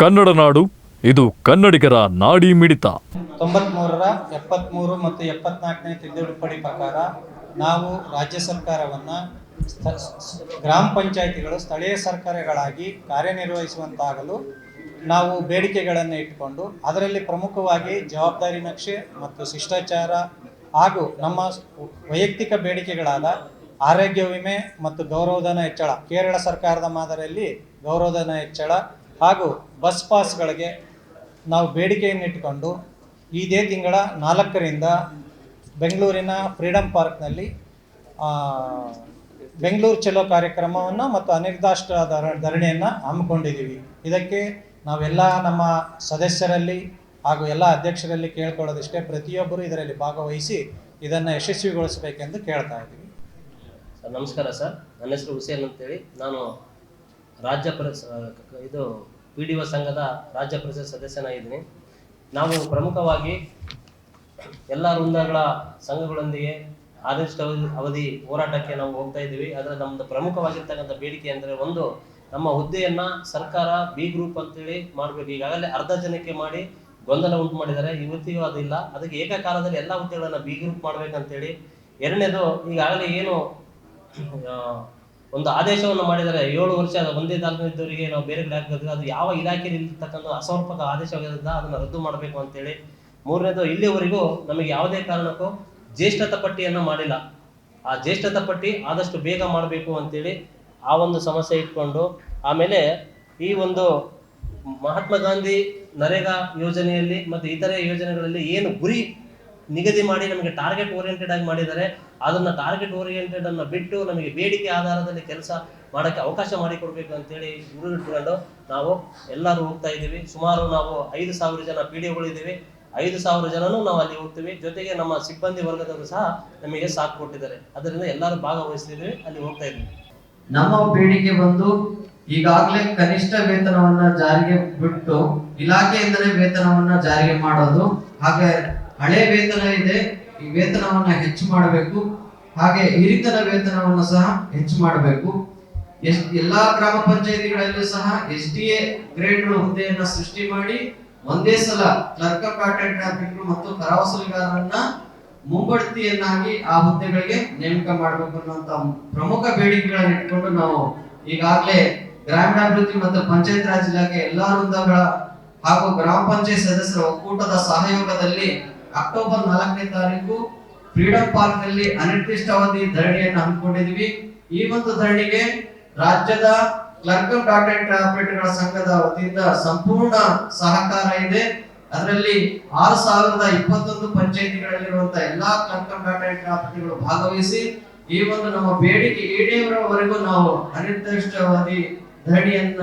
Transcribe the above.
ಕನ್ನಡ ನಾಡು, ಇದು ಕನ್ನಡಿಗರ ನಾಡಿ ಮಿಡಿತ. ತೊಂಬತ್ಮೂರರ ಎಪ್ಪತ್ತ್ಮೂರು ಮತ್ತು ಎಪ್ಪತ್ನಾಲ್ಕನೇ ತಿದ್ದುಪಡಿ ಪ್ರಕಾರ ನಾವು ರಾಜ್ಯ ಸರ್ಕಾರವನ್ನು ಗ್ರಾಮ ಪಂಚಾಯಿತಿಗಳು ಸ್ಥಳೀಯ ಸರ್ಕಾರಗಳಾಗಿ ಕಾರ್ಯನಿರ್ವಹಿಸುವಂತಾಗಲು ನಾವು ಬೇಡಿಕೆಗಳನ್ನು ಇಟ್ಟುಕೊಂಡು ಅದರಲ್ಲಿ ಪ್ರಮುಖವಾಗಿ ಜವಾಬ್ದಾರಿ ನಕ್ಷೆ ಮತ್ತು ಶಿಷ್ಟಾಚಾರ ಹಾಗೂ ನಮ್ಮ ವೈಯಕ್ತಿಕ ಬೇಡಿಕೆಗಳಾದ ಆರೋಗ್ಯ ವಿಮೆ ಮತ್ತು ಗೌರವಧನ ಹೆಚ್ಚಳ. ಕೇರಳ ಸರ್ಕಾರದ ಮಾದರಿಯಲ್ಲಿ ಗೌರವಧನ ಹೆಚ್ಚಳ ಹಾಗೂ ಬಸ್ ಪಾಸ್ಗಳಿಗೆ ನಾವು ಬೇಡಿಕೆಯನ್ನು ಇಟ್ಟುಕೊಂಡು ಇದೇ ತಿಂಗಳ ನಾಲ್ಕರಿಂದ ಬೆಂಗಳೂರಿನ ಫ್ರೀಡಮ್ ಪಾರ್ಕ್ನಲ್ಲಿ ಬೆಂಗಳೂರು ಚಲೋ ಕಾರ್ಯಕ್ರಮವನ್ನು ಮತ್ತು ಅನಿರ್ದಿಷ್ಟ ಧರ, ಧರಣಿಯನ್ನು ಹಮ್ಮಿಕೊಂಡಿದ್ದೀವಿ. ಇದಕ್ಕೆ ನಾವೆಲ್ಲ ನಮ್ಮ ಸದಸ್ಯರಲ್ಲಿ ಹಾಗೂ ಎಲ್ಲ ಅಧ್ಯಕ್ಷರಲ್ಲಿ ಕೇಳ್ಕೊಳ್ಳೋದಿಷ್ಟೇ ಪ್ರತಿಯೊಬ್ಬರು ಇದರಲ್ಲಿ ಭಾಗವಹಿಸಿ ಇದನ್ನು ಯಶಸ್ವಿಗೊಳಿಸಬೇಕೆಂದು ಕೇಳ್ತಾ ಇದ್ದೀವಿ. ಸರ್, ನಮಸ್ಕಾರ ಸರ್. ನನ್ನ ಹೆಸರು ಹುಸೇನ್ ಅಂತೇಳಿ. ನಾನು ರಾಜ್ಯ ಪರಿಸ ಇದು ಪಿ ಡಿ ಒ ಸಂಘದ ರಾಜ್ಯ ಪರಿಷತ್ ಸದಸ್ಯನಾಗಿದ್ದೀನಿ. ನಾವು ಪ್ರಮುಖವಾಗಿ ಎಲ್ಲ ವೃಂದಗಳ ಸಂಘಗಳೊಂದಿಗೆ ಆದಷ್ಟು ಅವಧಿ ಅವಧಿ ಹೋರಾಟಕ್ಕೆ ನಾವು ಹೋಗ್ತಾ ಇದ್ದೀವಿ. ಆದರೆ ನಮ್ಮದು ಪ್ರಮುಖವಾಗಿರ್ತಕ್ಕಂಥ ಬೇಡಿಕೆ ಅಂದರೆ ಒಂದು, ನಮ್ಮ ಹುದ್ದೆಯನ್ನು ಸರ್ಕಾರ ಬಿ ಗ್ರೂಪ್ ಅಂತೇಳಿ ಮಾಡಬೇಕು. ಈಗಾಗಲೇ ಅರ್ಧ ಜನಕ್ಕೆ ಮಾಡಿ ಗೊಂದಲ ಉಂಟು ಮಾಡಿದ್ದಾರೆ. ಇವತ್ತಿಗೂ ಅದಿಲ್ಲ. ಅದಕ್ಕೆ ಏಕಕಾಲದಲ್ಲಿ ಎಲ್ಲ ಹುದ್ದೆಗಳನ್ನು ಬಿ ಗ್ರೂಪ್ ಮಾಡ್ಬೇಕಂತೇಳಿ. ಎರಡನೇದು, ಈಗಾಗಲೇ ಏನು ಒಂದು ಆದೇಶವನ್ನು ಮಾಡಿದರೆ ಏಳು ವರ್ಷ ಒಂದೇ ತಾಲೂಕಿನವರಿಗೆ ನಾವು ಬೇರೆ ಕಡೆ ಹಾಕಿದ್ರೆ ಅದು ಯಾವ ಇಲಾಖೆಯಲ್ಲಿ ಇರ್ತಕ್ಕಂಥ ಅಸಮರ್ಪಕ ಆದೇಶವಾಗಿರೋದ್ರಿಂದ ಅದನ್ನು ರದ್ದು ಮಾಡಬೇಕು ಅಂತೇಳಿ. ಮೂರನೇದು, ಇಲ್ಲಿವರೆಗೂ ನಮಗೆ ಯಾವುದೇ ಕಾರಣಕ್ಕೂ ಜ್ಯೇಷ್ಠತ ಪಟ್ಟಿಯನ್ನು ಮಾಡಿಲ್ಲ. ಆ ಜ್ಯೇಷ್ಠತ ಪಟ್ಟಿ ಆದಷ್ಟು ಬೇಗ ಮಾಡಬೇಕು ಅಂತೇಳಿ ಆ ಒಂದು ಸಮಸ್ಯೆ ಇಟ್ಕೊಂಡು, ಆಮೇಲೆ ಈ ಒಂದು ಮಹಾತ್ಮ ಗಾಂಧಿ ನರೇಗಾ ಯೋಜನೆಯಲ್ಲಿ ಮತ್ತು ಇತರೆ ಯೋಜನೆಗಳಲ್ಲಿ ಏನು ಗುರಿ ನಿಗದಿ ಮಾಡಿ ನಮಗೆ ಟಾರ್ಗೆಟ್ ಓರಿಯೆಂಟೆಡ್ ಆಗಿ ಮಾಡಿದರೆ ಅದನ್ನ ಟಾರ್ಗೆಟ್ ಓರಿಯೆಂಟೆಡ್ ಅನ್ನ ಬಿಟ್ಟು ನಮಗೆ ಬೇಡಿಕೆ ಆಧಾರದಲ್ಲಿ ಕೆಲಸ ಮಾಡೋಕ್ಕೆ ಅವಕಾಶ ಮಾಡಿಕೊಡ್ಬೇಕು ಅಂತೇಳಿ ಗುರುಗಿಟ್ಕೊಂಡು ನಾವು ಎಲ್ಲರೂ ಹೋಗ್ತಾ ಇದ್ದೀವಿ. ಸುಮಾರು ನಾವು ಐದು ಸಾವಿರ ಜನ ಪಿ ಡಿ ಇದ್ದೀವಿ. ಐದು ಸಾವಿರ ಜನನೂ ನಾವು ಅಲ್ಲಿ ಹೋಗ್ತೀವಿ. ಜೊತೆಗೆ ನಮ್ಮ ಸಿಬ್ಬಂದಿ ವರ್ಗದವರು ಸಹ ನಮಗೆ ಸಾಥ್ ಕೊಟ್ಟಿದ್ದಾರೆ. ಅದರಿಂದ ಎಲ್ಲರೂ ಭಾಗವಹಿಸ್ತಿದ್ವಿ ಅಲ್ಲಿ ಹೋಗ್ತಾ ಇದ್ವಿ ನಮ್ಮ ಬೇಡಿಕೆ ಬಂದು ಈಗಾಗಲೇ ಕನಿಷ್ಠ ವೇತನವನ್ನ ಜಾರಿಗೆ ಬಿಟ್ಟು ಇಲಾಖೆಯಿಂದಲೇ ವೇತನವನ್ನ ಜಾರಿಗೆ ಮಾಡೋದು. ಹಾಗೆ ಹಳೆ ವೇತನ ಇದೆ, ಈ ವೇತನವನ್ನ ಹೆಚ್ಚು ಮಾಡಬೇಕು. ಹಾಗೆ ಹಿರಿತನ ವೇತನವನ್ನ ಸಹ ಹೆಚ್ಚು ಮಾಡಬೇಕು. ಎಷ್ಟು ಎಲ್ಲಾ ಗ್ರಾಮ ಪಂಚಾಯತಿಗಳಲ್ಲೂ ಸಹ ಎಸ್ ಡಿ ಎ ಗ್ರೇಡ್ ಹುದ್ದೆಯನ್ನ ಸೃಷ್ಟಿ ಮಾಡಿ ಒಂದೇ ಸಲ ಕ್ಲರ್ಕ್ ಆಫ್ ಆಫೀಸರ್ ಮತ್ತು ಕರವಸೂಲಿಗಾರರನ್ನ ಮುಂಬಡ್ತಿಯನ್ನಾಗಿ ಆ ಹುದ್ದೆಗಳಿಗೆ ನೇಮಕ ಮಾಡಬೇಕು ಅನ್ನುವಂತ ಪ್ರಮುಖ ಬೇಡಿಕೆಗಳನ್ನ ಇಟ್ಕೊಂಡು ನಾವು ಈಗಾಗಲೇ ಗ್ರಾಮೀಣಾಭಿವೃದ್ಧಿ ಮತ್ತು ಪಂಚಾಯತ್ ರಾಜ್ ಇಲಾಖೆ ಎಲ್ಲಾ ವೃಂದಗಳ ಹಾಗೂ ಗ್ರಾಮ ಪಂಚಾಯತ್ ಸದಸ್ಯರ ಒಕ್ಕೂಟದ ಸಹಯೋಗದಲ್ಲಿ ಅಕ್ಟೋಬರ್ ನಾಲ್ಕನೇ ತಾರೀಕು ಫ್ರೀಡಂ ಪಾರ್ಕ್ನಲ್ಲಿ ಅನಿರ್ದಿಷ್ಟಾವಧಿ ಧರಣಿಯನ್ನು ಹಮ್ಮಿಕೊಂಡಿದ್ವಿ ಈ ಒಂದು ಧರಣಿಗೆ ರಾಜ್ಯದ ಕ್ಲರ್ಕ್ ಕಾಂಟ್ರಾಕ್ಟ್ ಆಪರೇಟರ್ಗಳ ಸಂಘದ ವತಿಯಿಂದ ಸಂಪೂರ್ಣ ಸಹಕಾರ ಇದೆ. ಅದರಲ್ಲಿ ಆರು ಸಾವಿರದ ಇಪ್ಪತ್ತೊಂದು ಪಂಚಾಯತಿಗಳಲ್ಲಿರುವಂತಹ ಎಲ್ಲಾ ಕ್ಲರ್ಕ್ ಕಾಂಟ್ರಾಕ್ಟ್ ಆಪರೇಟರ್ಗಳು ಭಾಗವಹಿಸಿ ಈ ಒಂದು ನಮ್ಮ ಬೇಡಿಕೆ ಈಡೇರುವವರೆಗೂ ನಾವು ಅನಿರ್ದಿಷ್ಟಾವಧಿ ಧರಣಿಯನ್ನ